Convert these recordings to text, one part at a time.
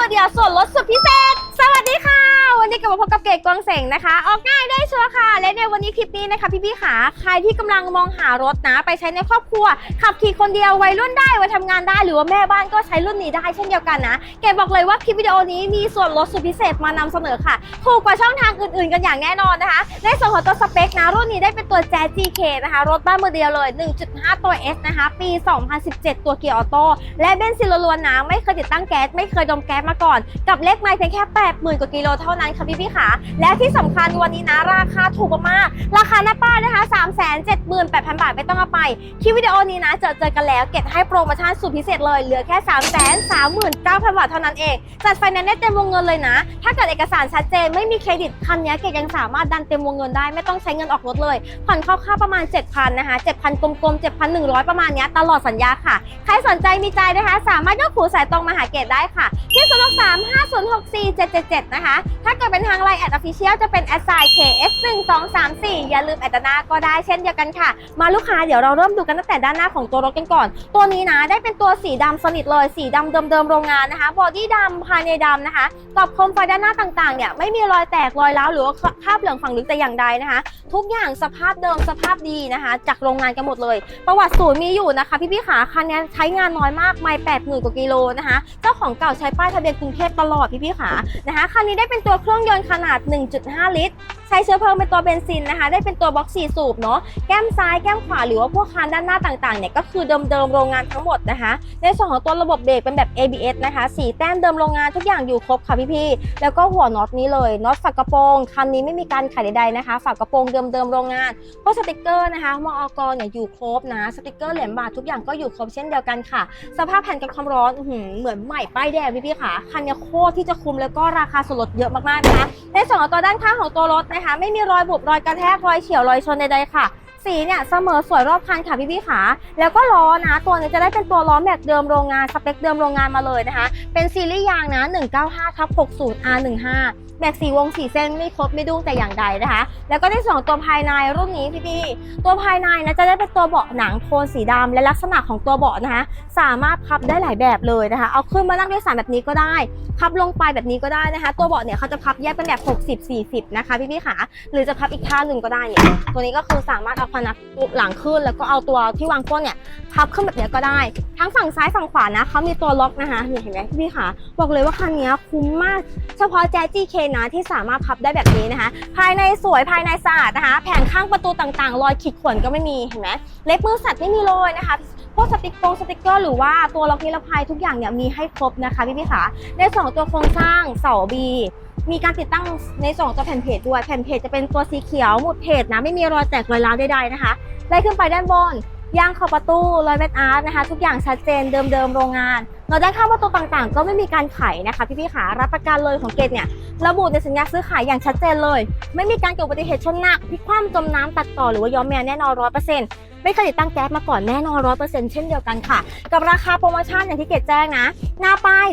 มือเดียวส่วนลดสุดพิเศษ สวัสดีค่ะ วันนี้กลับมาพบกับเกดกวางเสงนะคะ ออกง่ายได้ชัวร์ค่ะ และในวันนี้คลิปนี้นะคะ พี่ๆขาใครที่กำลังมองหารถนะไปใช้ในครอบครัว ขับขี่คนเดียววัยรุ่นได้วัยทำงานได้หรือว่าแม่บ้านก็ใช้รุ่นนี้ได้เช่นเดียวกันนะ เกดบอกเลยว่าคลิปวิดีโอนี้มีส่วนลดสุดพิเศษมานำเสนอค่ะถูกกว่าช่องทางอื่นๆ กันอย่างแน่นอนนะคะ ในส่วนของตัวสเปคนะรุ่นนี้ได้เป็นตัว Jazz GK นะคะ รถบ้านมือเดียวเลย 1.5 ตัว S นะคะ ปี 2017 ตัวเกียร์ออโต้และเบนซินล้วนๆนะไม่เคยติดตั้งแก๊สไม่เคยดมแก๊สมาก่อนกับเลขไมล์เพียงแค่ 80,000 กว่ากิโลเท่านั้นค่ะพี่พี่ๆขาและที่สำคัญวันนี้นะราคาถูกมากราคาหน้าป้ายนะคะ378,000 บาทไม่ต้องเอาไปคลิปวิดีโอนี้นะเจอเจอกันแล้วเก็บให้โปรโมชั่นสุดพิเศษเลยเหลือแค่ 339,000 บาทเท่านั้นเอง จัดไฟแนนซ์ได้เต็มวงเงินเลยนะ ถ้าเกิดเอกสารชัดเจนไม่มีเครดิตคันนี้เกดยังสามารถดันเต็มวงเงินได้ไม่ต้องใช้เงินออกรถเลยผ่อนคร่าวๆประมาณ 7,000นะคะ7,000กลมๆ7,100 ประมาณนี้ตลอดสัญญาค่ะ ใครสนใจมีใจนะคะ สามารถยกหูสายตรงมาหาเกดได้ค่ะที่0 6 3 5 0 6 4 7 7 7นะคะถ้าเกิดเป็นทางไลน์แอดออฟฟิเชียลจะเป็นแอดไซน์ KS 1 2 3 4 อย่าลืมแอดหน้าก็ได้เช่นเดียวกันค่ะ มาลูกค้าเดี๋ยวเราเริ่มดูกันตั้งแต่ด้านหน้าของตัวรถกันก่อน ตัวนี้นะได้เป็นตัวสีดำสนิทเลย สีดำเดิมๆโรงงานนะคะ บอดี้ดำภายในดำนะคะกรอบโคมไฟด้านหน้าต่างๆเนี่ยไม่มีรอยแตกรอยร้าวหรือว่าคราบเหลืองฝังลึกแต่อย่างใดนะคะ ทุกอย่างสภาพเดิมสภาพดีนะคะ จากโรงงานกันหมดเลย ประวัติศูนย์มีอยู่นะคะ พี่ๆขาคันนี้ใช้งานน้อยมากไม่แปดหมื่นกว่ากิโลนะคะเจ้าของเก่าใช้ป้ายทะเบียนกรุงเทพตลอดพี่พี่ๆขานะคะคันนี้ได้เป็นตัวเครื่องยนต์ขนาด 1.5 ลิตร ใช้เชื้อเพลิงเป็นตัวเบนซินนะคะ ได้เป็นตัวบล็อกสี่สูบเนาะแก้มซ้ายแก้มขวาหรือว่าพวกคานด้านหน้าต่างๆเนี่ยก็คือเดิมๆโรงงานทั้งหมดนะคะ ในส่วนของตัวระบบเบรกเป็นแบบ ABS นะคะสีแต้มเดิมโรงงานทุกอย่างอยู่ครบค่ะพี่ๆแล้วก็หัวน็อตนี้เลยน็อตฝากระโปรงคันนี้ไม่มีการไขใดๆนะคะฝากระโปรงเดิมๆโรงงานพวกสติกเกอร์นะคะมออกเนี่ยอยู่ครบนะสติกเกอร์เหรียญบาททุกอย่างก็อยู่ครบเช่นเดียวกันค่ะ สภาพแผ่นกันความร้อนเหมือนใหม่ป้ายแดงพี่พี่ๆค่ะคันนี้โคตรที่จะคุ้มแล้วก็ราคาส่วนลดเยอะมากๆนะคะในส่วนของตัวด้านข้างของตัวรถนะคะไม่มีรอยบุบรอยกระแทกรอยเฉียวรอยชนใดๆค่ะ สีเนี่ยเสมอสวยรอบคันค่ะพี่พี่ขาแล้วก็ล้อนะ ตัวนี้จะได้เป็นตัวล้อแม็กเดิมโรงงานสเปคเดิมโรงงานมาเลยนะคะ เป็นซีรีส์ยางนะ 195ทับ60 R15 แม็กสีวงสีเส้นไม่ครบไม่ดุ้งแต่อย่างใดนะคะ แล้วก็ในส่วนของตัวภายในรุ่นนี้พี่พี่ตัวภายในนะจะได้เป็นตัวเบาะหนังโทนสีดำและลักษณะของตัวเบาะนะคะ สามารถพับได้หลายแบบเลยนะคะ เอาขึ้นมานั่งด้วยสารแบบนี้ก็ได้พับลงไปแบบนี้ก็ได้นะคะ ตัวเบาะเนี่ยเขาจะพับแยกเป็นแบบ 60 40 นะคะพี่พี่ขาหรือจะพับอีกข้างหนึ่งก็ได้เนี่ยตัวนี้ก็คือสามารถเอาพนักหลังขึ้น แล้วก็เอาตัวที่วางก้นเนี่ยพับขึ้นแบบนี้ก็ได้ ทั้งฝั่งซ้ายฝั่งขวานะเขามีตัวล็อกนะคะเห็นไหมพี่พี่ๆขาบอกเลยว่าคันนี้คุ้มมาก เฉพาะแจ๊จีเคนะที่สามารถพับได้แบบนี้นะคะ ภายในสวยภายในสะอาดนะคะ แผงข้างประตูต่างๆ รอยขีดข่วนก็ไม่มีเห็นไหมเล็บมือสัตว์ไม่มีเลยนะคะพวกสติกโกงสติกเกอร์หรือว่าตัวล็อกนิรภัยทุกอย่างเนี่ยมีให้ครบนะคะพี่พี่ๆขาในส่วนของตัวโครงสร้างเสาบี มีการติดตั้งในส่วนของตัวแผ่นเพจด้วย แผ่นเพจจะเป็นตัวสีเขียวหมุดเพจนะ ไม่มีรอยแตกรอยร้าวใดๆนะคะไล่ขึ้นไปด้านบนยางขอบประตูรอยแบตอาร์ตนะคะ ทุกอย่างชัดเจนเดิมๆโรงงานเราด้านข้างประตูต่างๆ ก็ไม่มีการไขนะคะพี่ๆขารับประกันเลยของเกตเนี่ยระบุในสัญญาซื้อขายอย่างชัดเจนเลย ไม่มีการเกิดอุบัติเหตุชนหนักพลิกคว่ำจมน้ำตัดต่อหรือว่าย้อมแมวแน่นอนร้อยเปอร์เซ็นต์ ไม่เคยติดตั้งแก๊สมาก่อนแน่นอนร้อยเปอร์เซ็นต์เช่นเดียวกันค่ะ กับราคาโปรโมชั่นอย่างที่เกดแจ้งนะ หน้าป้าย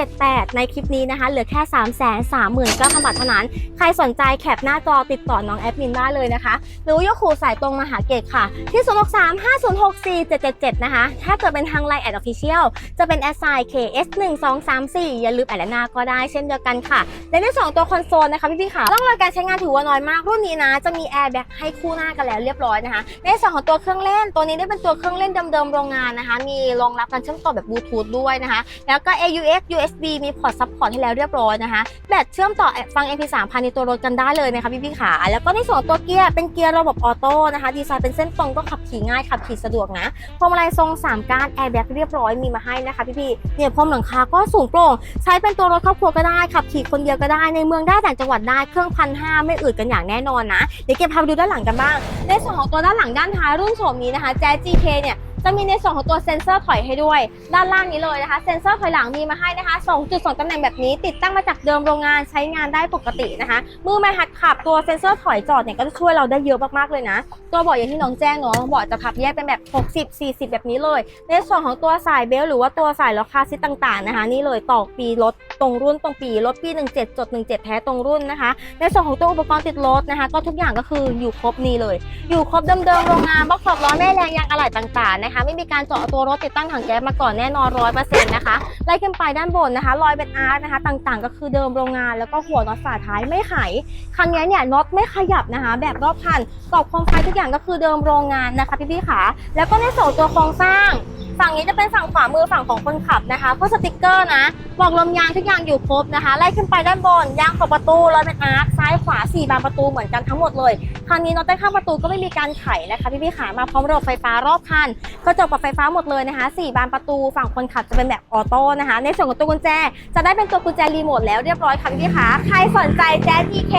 378 ในคลิปนี้นะคะเหลือแค่3 3 9 0 0 0 0บาทเท่านั้น ใครสนใจแคปหน้าจอติดต่อน้องแอดมินได้เลยนะคะ หรือว่ายกขู่สายตรงมาหาเกดค่ะ ที่ 0 6 3 5 0 6 4 7 7 7 นะคะ ถ้าเกิดเป็นทางไลน์แอดออฟฟิเชียลจะเป็นแอดไซน์ KS 1 2 3 4องสามสี่อย่าลืมแอดหน้าก็ได้เช่นเดียวกันค่ะและในส่วนของตัวคอนโซลนะคะพี่ๆค่ะต้องรายการใช้งานถือว่าน้อยมากรุ่นนี้นะจะมีแอร์แบ็กให้คู่หน้ากันแล้วเรียบร้อยนะคะในส่วนของตัวเครื่องเล่น ตัวนี้ได้เป็นตัวเครื่องเล่นเดิมๆโรงงานนะคะ มีรองรับการเชื่อมต่อแบบบลูทูธด้วยนะคะ แล้วก็ AUX USB มีพอร์ตซับพอร์ตให้แล้วเรียบร้อยนะคะแบตเชื่อมต่อฟัง MP3 ภายในตัวรถกันได้เลยนะคะพี่ๆขาแล้วก็ในส่วนของตัวเกียร์เป็นเกียร์ระบบออโต้นะคะดีไซน์เป็นเส้นตรงก็ขับขี่ง่ายขับขี่สะดวกนะพวงมาลัยทรงสามก้านแอร์แบ็กเรียบร้อยมีมาให้นะคะพี่ๆเนี่ยพรมหลังคาก็สูงโปร่งใช้เป็นตัวรถครอบครัวก็ได้ขับขี่คนเดียวก็ได้ในเมืองได้ต่างจังหวัดได้เครื่องพันห้าไม่อืดกันอย่างแน่นอนนะเดี๋ยวเก็บพาไปดูด้านหลังกันบ้างในส่วนของตัวด้านหลังด้านท้ายรุ่นโฉมนี้นะคะแจ๊ GK เนี่ยจะมีในส่วนของตัวเซ็นเซอร์ถอยให้ด้วย ด้านล่างนี้เลยนะคะ เซ็นเซอร์ถอยหลังมีมาให้นะคะ2จุด2ตำแหน่งแบบนี้ ติดตั้งมาจากเดิมโรงงานใช้งานได้ปกตินะคะ มือไม้หัดขับตัวเซ็นเซอร์ถอยจอดเนี่ยก็จะช่วยเราได้เยอะมากๆเลยนะ ตัวเบาะอย่างที่น้องแจ้งเนาะเบาะจะพับแยกเป็นแบบ 60 40 แบบนี้เลย ในส่วนของตัวสายเบลต์หรือว่าตัวสายล็อกคาซิตต่างๆนะคะ นี่เลยต่อปีรถ ตรงรุ่นตรงปีรถปี 17จด17 แท้ตรงรุ่นนะคะ ในส่วนของตัวอุปกรณ์ติดรถนะคะ ก็ทุกอย่างก็คืออยู่ครบนี่เลย อยู่ครบเดิมๆโรงงานบล็อกขอบล้อแม่แรงยางอะไหล่ต่างๆนะคะ ไม่มีการเจาะตัวรถติดตั้งถังแก๊สมาก่อนแน่นอนร้อยเปอร์เซ็นต์นะคะไล่ขึ้นไปด้านบนนะคะรอยเป็นอาร์ตนะคะต่างๆ ก็คือเดิมโรงงานแล้วก็หัวน็อตฝาท้ายไม่ไขคันนี้เนี่ยน็อตไม่ขยับนะคะ แบบรอบคันกรอบโครงไฟทุกอย่างก็คือเดิมโรงงานนะคะพี่ๆค่ะแล้วก็ในส่วนตัวโครงสร้าง ฝั่งนี้จะเป็นฝั่งขวามือฝั่งของคนขับนะคะพวกสติกเกอร์นะบอกลมยางทุกอย่างอยู่ครบนะคะ ไล่ขึ้นไปด้านบนยางขอบประตูรอยเป็นอาร์คซ้ายขวา4บานประตูเหมือนกันทั้งหมดเลย คันนี้น็อตใต้ข้างประตูก็ไม่มีการไขนะคะพี่พี่ๆขามาพร้อมระบบไฟฟ้ารอบคันกระจกปรับไฟฟ้าหมดเลยนะคะ4บานประตูฝั่งคนขับจะเป็นแบบออโต้นะคะ ในส่วนของตัวกุญแจ จะได้เป็นตัวกุญแจรีโมทแล้วเรียบร้อยค่ะพี่พี่ๆขาใครสนใจแจ๊ส DK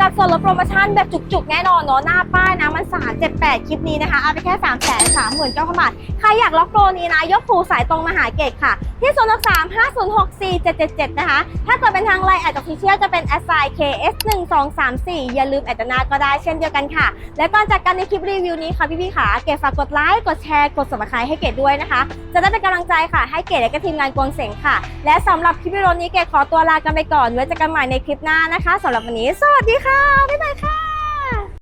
จัดส่วนลดโปรโมชั่นแบบจุกๆ แน่นอนเนาะหน้าป้ายนะมัน 3 7 8 คลิปนี้นะคะเอาไปแค่ 3 3 9 0 0 0 0บาท ใครอยากล็อกโปรนี้นะ ยกหูสายตรงมาหาเกตค่ะ ที่0 6 3 5 0 6 4 7 7 7 นะคะ ถ้าเกิดเป็นทางไลน์แอดออฟฟิเชียลจะเป็น a s i KS 1 2 3 4อย่าลืมแอดนาก็ได้เช่นเดียวกันค่ะ และก่อนจากกันในคลิปรีวิวนี้ค่ะพี่ๆค่ะเกดฝากกดไลค์กดแชร์กดสมัครใครให้เกดด้วยนะคะ จะได้เป็นกำลังใจค่ะให้เกดและก็ทีมงานกวงเสงค่ะ และสำหรับคลิปวิดีโอนี้เกดขอตัวลากันไปก่อนไว้เจอกันใหม่ในคลิปหน้านะคะสำหรับวันนี้ สวัสดีค่ะบ๊ายบายค่ะ